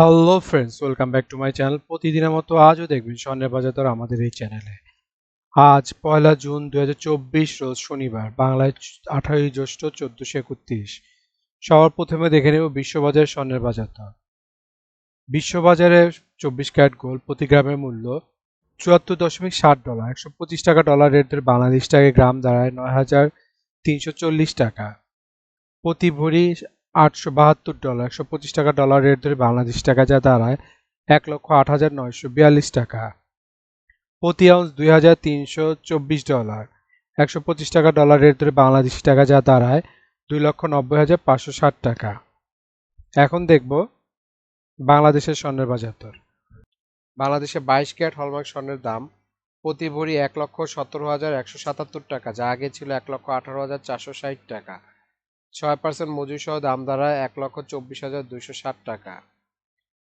Hello friends welcome back to my channel প্রতিদিনের মতো আজও দেখবেন স্বর্ণের বাজার দর আমাদের এই চ্যানেলে আজ পয়লা জুন দু হাজার চব্বিশ, রোজ শনিবার, বাংলায় আঠারোই জ্যৈষ্ঠ চোদ্দোশো একত্রিশ। সবার প্রথমে দেখে নেব বিশ্ববাজারের স্বর্ণের বাজার দর। বিশ্ববাজারে চব্বিশ ক্যারেট গোল্ড প্রতি গ্রামের মূল্য চুয়াত্তর দশমিক ষাট ডলার, একশো পঁচিশ টাকা ডলার রেটের বাংলাদেশ টাকায় গ্রাম দাঁড়ায় নয় হাজার তিনশো চল্লিশ টাকা। প্রতি ভরি আটশো বাহাত্তর ডলার, একশো পঁচিশ টাকা ডলার রেট ধরে বাংলাদেশ টাকা যা দাঁড়ায় এক লক্ষ আট হাজার নয়শো বিয়াল্লিশ টাকা। প্রতি আউন্স দুই হাজার তিনশো চব্বিশ ডলার, একশো পঁচিশ টাকা ডলার রেট ধরে বাংলাদেশ টাকা যা দাঁড়ায় দুই লক্ষ নব্বই হাজার পাঁচশো ষাট টাকা। এখন দেখব বাংলাদেশের স্বর্ণের বাজার দর বাংলাদেশে বাইশ ক্যারেট হলমার্ক স্বর্ণের দাম প্রতি ভরি এক লক্ষ সতেরো হাজার একশো সাতাত্তর টাকা, যা আগে ছিল এক লক্ষ আঠারো হাজার চারশো ষাট টাকা। ছয় পার্সেন্ট মজুরি সহ দাম দাঁড়ায় এক লক্ষ চব্বিশ হাজার দুইশো ষাট টাকা।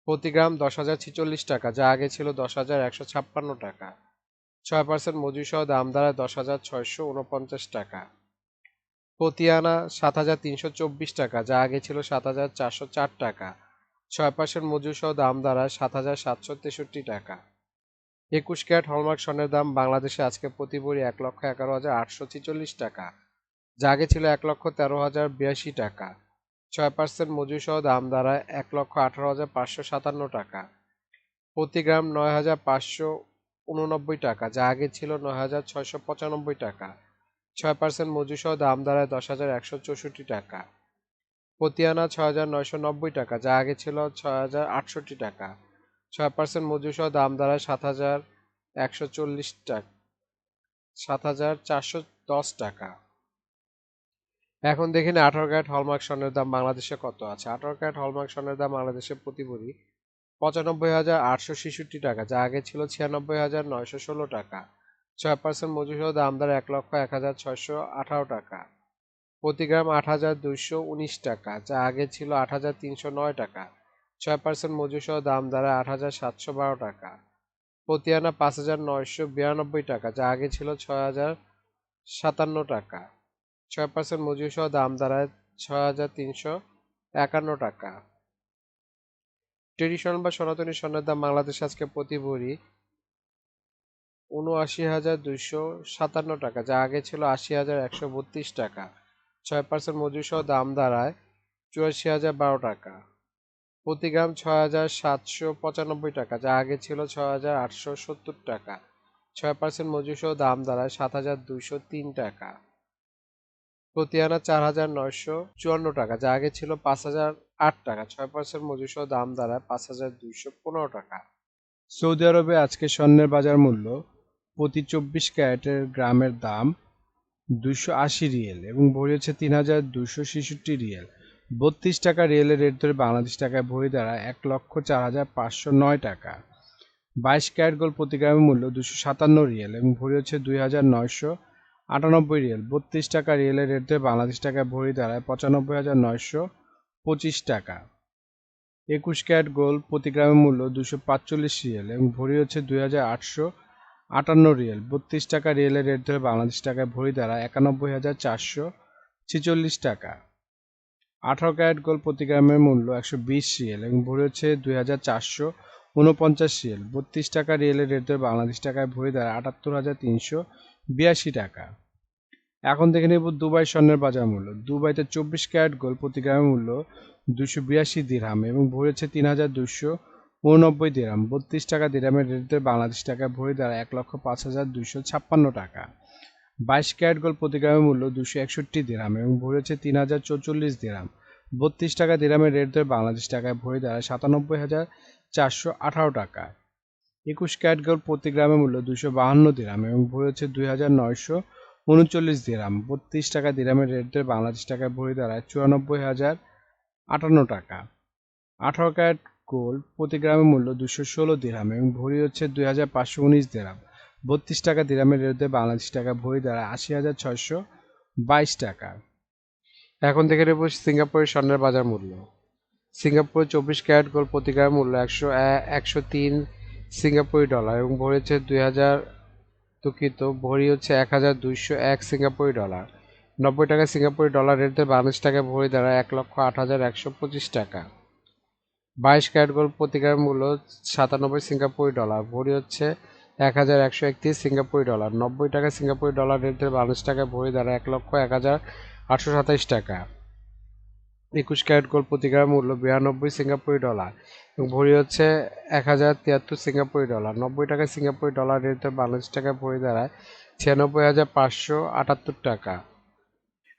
প্রতি গ্রাম দশ হাজার ছিচল্লিশ টাকা, যা আগে ছিল দশ হাজার একশো ছাপ্পান্ন টাকা। ছয় পার্সেন্ট মজুরি সহ দাম দাঁড়ায় দশ হাজার ছয়শো উনপঞ্চাশ টাকা। প্রতি আনা সাত হাজার তিনশো চব্বিশ টাকা, যা আগে ছিল সাত হাজার চারশো চার টাকা। ছয় পার্সেন্ট মজুরি সহ দাম দাঁড়ায় সাত হাজার সাতশো তেষট্টি টাকা। একুশ ক্যারেট হলমার্ক স্বর্ণের দাম বাংলাদেশে আজকে প্রতি ভরি এক লক্ষ এগারো হাজার আটশো ছিচল্লিশ টাকা। যা আগে ছিল এক লক্ষ তেরো হাজার বিরাশি টাকা। ছয় পার্সেন্ট মজুরি সহ দাম দাঁড়ায় এক লক্ষ আঠারো হাজার পাঁচশো সাতান্ন টাকা। প্রতি গ্রাম নয় হাজার পাঁচশো উননব্বই টাকা, যা আগে ছিল নয় হাজার ছয়শো পঁচানব্বই টাকা। ছয় পার্সেন্ট মজুরি সহ দাম দাঁড়ায় দশ হাজার একশো চৌষট্টি টাকা। প্রতি আনা ছয় হাজার নয়শো নব্বই টাকা, যা আগে ছিল ছয় হাজার আটষট্টি টাকা। ছয় পার্সেন্ট মজুরি সহ দাম দাঁড়ায় সাত হাজার একশো চল্লিশ টাকা, সাত হাজার চারশো দশ টাকা। এখন দেখে নিন, আঠারো ক্যারেট হলমার্ক স্বর্ণের দাম বাংলাদেশে কত আছে? আঠারো ক্যারেট হলমার্ক স্বর্ণের দাম বাংলাদেশে প্রতি ভরি পঁচানব্বই হাজার আটশো ছেষট্টি টাকা, যা আগে ছিল ছিয়ানব্বই হাজার নয়শো ষোলো টাকা। ছয় পার্সেন্ট মজুরি সহ দাম দাঁড়ায় এক লক্ষ এক হাজার ছয়শো আঠারো টাকা। প্রতি গ্রাম আট হাজার দুইশো উনিশ টাকা, যা আগে ছিল আট হাজার তিনশো নয় টাকা। ছয় পার্সেন্ট মজুরি সহ দাম দাঁড়ায় আট হাজার সাতশো বারো টাকা। প্রতি আনা পাঁচ হাজার নয়শো বিরানব্বই টাকা, যা আগে ছিল ছয় হাজার সাতান্ন টাকা। ছয় পার্সেন্ট মজুরি সহ দাম দাঁড়ায় ছয় হাজার তিনশো একান্ন টাকা। ট্রেডিশনাল বা সনাতনী স্বর্ণের দাম বাংলাদেশে আজকে প্রতি ভরি উনআশি হাজার দুইশো সাতান্ন টাকা, যা আগে ছিল আশি হাজার একশো বত্রিশ টাকা। ছয় পার্সেন্ট মজুরি সহ দাম দাঁড়ায় চুরাশি হাজার বারো টাকা। প্রতি গ্রাম ছয় হাজার সাতশো পঁচানব্বই টাকা, যা আগে ছিল ছয় হাজার আটশো সত্তর টাকা। ছয় পার্সেন্ট মজুরি সহ দাম দাঁড়ায় সাত হাজার দুইশো তিন টাকা। প্রতি আনা চার হাজার নয়শো চুয়ান্ন টাকা, যা আগে ছিল পাঁচ হাজার আট টাকা। ছয় পার্সেন্ট মজুরি সহ দাম দাঁড়ায় পাঁচ হাজার দুইশো পনেরো টাকা। সৌদি আরবে আজকে স্বর্ণের বাজার মূল্য প্রতি চব্বিশ ক্যারেটের গ্রামের দাম দুশো আশি রিয়েল এবং ভরি হচ্ছে তিন হাজার দুশো ছেষট্টি রিয়েল। বত্রিশ টাকা রিয়েলের রেট ধরে বাংলাদেশ টাকায় ভরি দাঁড়ায় এক লক্ষ চার হাজার পাঁচশো নয় টাকা। বাইশ ক্যারেট গোল্ড প্রতি গ্রামের মূল্য দুশো সাতান্ন রিয়েল এবং ভরি হচ্ছে দুই হাজার নয়শো আটানব্বই রিয়েল, বত্রিশ টাকা রিয়েলের রেট বাংলাদেশ টাকায় ভরি দাঁড়ায় পঁচানব্বই হাজার নয়শো পঁচিশ টাকা। একুশ ক্যারেট গোল্ড প্রতি গ্রামের মূল্য দুশো পাঁচচল্লিশ রিয়েল এবং ভরি হচ্ছে দুই হাজার আটশো আটান্ন রিয়েল, বত্রিশ টাকা রিয়েলের রেট ধরে বাংলাদেশ টাকায় ভরি দাঁড়ায় একানব্বই হাজার চারশো ছেচল্লিশ টাকা। আঠারো ক্যারেট গোল্ড প্রতি গ্রামের মূল্য একশো বিশ রিয়েল এবং ভরি হচ্ছে দুই হাজার চারশো উনপঞ্চাশ রিয়েল, বত্রিশ টাকা রিয়েলের রেট ধরে বাংলাদেশ টাকায় ভরি দাঁড়ায় আটাত্তর হাজার তিনশো বিরাশি টাকা। এখন দেখে নেব দুবাই স্বর্ণের বাজার মূল্য। দুবাইতে চব্বিশ ক্যারেট গোল প্রতি গ্রামের মূল্য দুশো বিরাশি দিরহাম এবং ভরেছে তিন হাজার দুশো উননব্বই দিরাম বত্রিশ টাকা দিরামের রেটে বাংলাদেশ টাকায় ভরি দাঁড়ায় এক লক্ষ পাঁচ হাজার দুশো ছাপ্পান্ন টাকা। বাইশ ক্যারেট গোল প্রতি গ্রামের মূল্য দুশো একষট্টি দিরাম এবং ভরেছে তিন হাজার চৌচল্লিশ দিরাম বত্রিশ টাকা দিরামের রেট ধরে বাংলাদেশ টাকায় ভরি দাঁড়ায় সাতানব্বই হাজার চারশো আঠারো টাকা। একুশ ক্যারেট গোল্ড প্রতি গ্রামের মূল্য দুশো বাহান্ন দিরাম এবং ভরি হচ্ছে দুই হাজার নয়শো উনচল্লিশ দিরাম। বত্রিশ টাকা দিরামের রেট ধরে বাংলাদেশ টাকায় ভরি দাঁড়ায় চুরানব্বই হাজার আটান্ন টাকা। আঠারো ক্যারেট গোল্ড প্রতি গ্রামের মূল্য দুশো ষোলো দিরাম এবং ভরি হচ্ছে দুই হাজার পাঁচশো উনিশ দিরাম। বত্রিশ টাকা দিরামের রেটে বাংলাদেশ টাকা ভরি দাঁড়ায় আশি হাজার ছয়শো বাইশ টাকা। এখন থেকে নেব সিঙ্গাপুরের স্বর্ণের বাজার মূল্য। সিঙ্গাপুরে চব্বিশ ক্যারেট গোল্ড প্রতি গ্রামের মূল্য একশো একশো তিন সিঙ্গাপুরি ডলার এবং ভরি হচ্ছে দুই হাজার, দুঃখিত, ভরি হচ্ছে এক হাজার দুইশো এক সিঙ্গাপুরি ডলার। নব্বই টাকা সিঙ্গাপুরি ডলার রেট বাংলাদেশ টাকায় ভরি দাঁড়ায় এক লক্ষ আট হাজার একশো পঁচিশ টাকা। বাইশ ক্যারেট গোল্ড প্রতি গ্রাম মূল্য সাতানব্বই সিঙ্গাপুরি ডলার, ভরি হচ্ছে এক হাজার একশো একত্রিশ সিঙ্গাপুরি ডলার। নব্বই টাকা সিঙ্গাপুরি ডলার রেটের বাংলাদেশ টাকায় ভরি দ্বারা এক লক্ষ এক হাজার আটশো সাতাইশ টাকা। একুশ ক্যারেট গোল্ড প্রতি গ্রাম মূল্য বিরানব্বই সিঙ্গাপুরি ডলার এবং ভরি হচ্ছে এক হাজার তিয়াত্তর সিঙ্গাপুরি ডলার। নব্বই টাকা সিঙ্গাপুরি ডলার রেটের বাংলাদেশ টাকায় ভরি দাঁড়ায় ছিয়ানব্বই হাজার পাঁচশো আটাত্তর টাকা।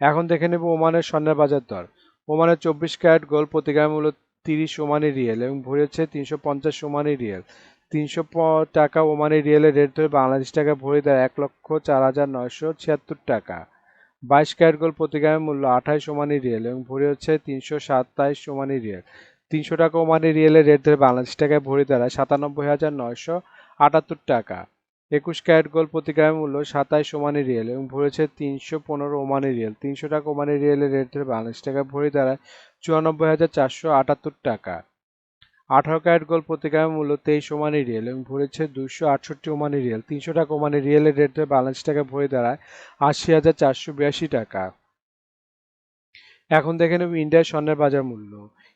এখন দেখে নেব ওমানের স্বর্ণের বাজার দর। ওমানের চব্বিশ ক্যারেট গোল্ড প্রতি গ্রাম মূল্য তিরিশ ওমানি রিয়েল এবং ভরি হচ্ছে তিনশো পঞ্চাশ ওমানি রিয়েল। তিনশো টাকা ওমানি রিয়েলের রেট ধরে বাংলাদেশ টাকা ভরি দেয় এক লক্ষ চার হাজার নয়শো ছিয়াত্তর টাকা। বাইশ ক্যারেট গোল্ড প্রতি গ্রামের মূল্য আঠাইশ ওমানি রিয়েল এবং ভরি হচ্ছে তিনশো সাতাইশ ওমানি রিয়েল। তিনশো টাকা ওমানি রিয়েলের রেট ধরে বাংলাদেশ টাকায় ভরি দাঁড়ায় সাতানব্বই হাজার নয়শো আটাত্তর টাকা। একুশ ক্যারেট গোল্ড প্রতি গ্রামের মূল্য সাতাইশ ওমানি রিয়েল এবং ভরেছে তিনশো পনেরো ওমানি রিয়েল। তিনশো টাকা ওমানি রিয়েলের রেট ধরে বাংলাদেশ টাকায় ভরি দাঁড়ায় চুরানব্বই হাজার চারশো আটাত্তর টাকা। আঠারো ক্যারেট গোল্ড প্রতি গ্রামের মূল্য তেইশ ওমানি রিয়েল এবং ভরেছে দুশো আটষট্টি ওমানি রিয়েল। তিনশো টাকা ওমানি রিয়েলের রেট বাংলাদেশ টাকায় ভরি দাঁড়ায় আশি হাজার চারশো বিরাশি টাকা। এখন দেখে নেব ইন্ডিয়ার স্বর্ণের বাজার মূল্য।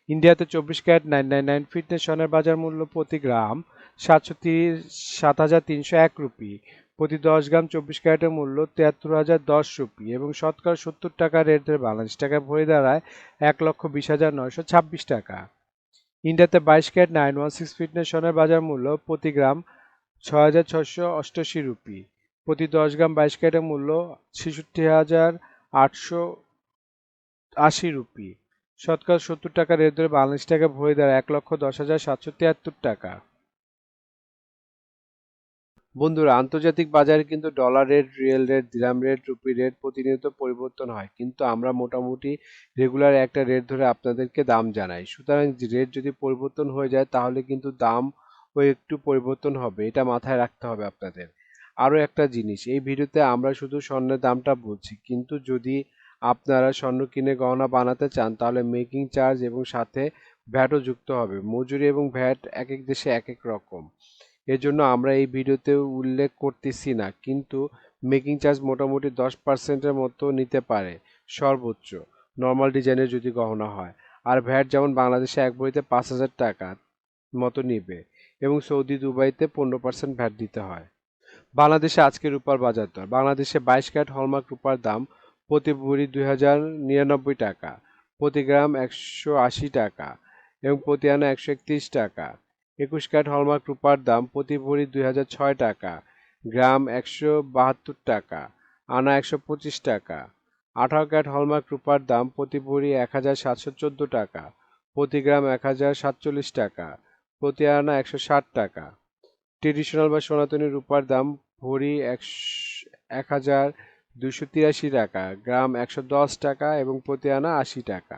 ইন্ডিয়াতে চব্বিশ carat nine nine nine fitness স্বর্ণের বাজার মূল্য প্রতি গ্রাম সাতশো তিরিশ সাত হাজার তিনশো এক রুপি। প্রতি দশ গ্রাম চব্বিশ ক্যারেটের মূল্য তিয়াত্তর হাজার দশ রুপি এবং শতকরা সত্তর টাকা রেট ধরে বাংলাদেশ টাকায় ভরে দাঁড়ায় এক লক্ষ বিশ হাজার নয়শো ছাব্বিশ টাকা। ইন্ডিয়াতে বাইশ carat nine one six fitness সোনার বাজার মূল্য প্রতি গ্রাম ছয় হাজার ছশো অষ্টআশি রুপি। প্রতি দশ গ্রাম বাইশ ক্যারেটের মূল্য ছেষট্টি হাজার আটশো আশি রুপি। শতকরা সত্তর টাকা রেট ধরে বাংলাদেশ টাকা ভরে দাঁড়ায় এক লক্ষ দশ হাজার সাতশো তিয়াত্তর টাকা। বন্ধুরা, আন্তর্জাতিক বাজারে কিন্তু dollar rate riyal rate dirham rate rupee rate প্রতিনিয়ত পরিবর্তন হয়। কিন্তু আমরা মোটামুটি রেগুলার একটা রেট ধরে আপনাদেরকে দাম জানাই। সুতরাং রেট যদি পরিবর্তন হয়ে যায়, তাহলে কিন্তু দাম ও একটু পরিবর্তন হবে। এটা মাথায় রাখতে হবে আপনাদের। আরও একটা জিনিস, এই ভিডিওতে আমরা শুধু স্বর্ণের দামটা বলছি। কিন্তু যদি আপনারা স্বর্ণ কিনে গহনা বানাতে চান, তাহলে মেকিং চার্জ এবং সাথে ভ্যাটও যুক্ত হবে। মজুরি এবং ভ্যাট এক এক দেশে এক এক রকম। এজন্য আমরা এই ভিডিওতে উল্লেখ করতেছি না, কিন্তু মেকিং চার্জ মোটামুটি দশ পার্সেন্টের মতো নিতে পারে, সর্বোচ্চ। নর্মাল ডিজাইনের যদি গহনা হয়। আর ভ্যাট যেমন বাংলাদেশে এক বইতে পাঁচ হাজার টাকা মতো নিবে এবং সৌদি দুবাইতে পনেরো পার্সেন্ট ভ্যাট দিতে হয়। বাংলাদেশে আজকে রূপার বাজার দর। বাংলাদেশে বাইশ ক্যারেট হলমার্ক রূপার দাম প্রতি ভরি দুই হাজার নিরানব্বই টাকা, প্রতি গ্রাম একশো আশি টাকা এবং প্রতি আনা একশো একত্রিশ টাকা। একুশ ক্যারেট হলমার্ক রূপার দাম প্রতি ভরি দুই হাজার ছয় টাকা। গ্রাম একশো বাহাত্তর টাকা, আনা একশো পঁচিশ টাকা। আঠারো ক্যারেট হলমার্ক রূপার দাম প্রতি ভরি এক হাজার সাতশো চোদ্দ টাকা, প্রতি গ্রাম এক হাজার সাতচল্লিশ টাকা, প্রতি আনা একশো ষাট টাকা। ট্রেডিশনাল বা সনাতনী রূপার দাম ভরি এক হাজার দুশো তিরাশি টাকা, গ্রাম একশো দশ টাকা এবং প্রতি আনা আশি টাকা।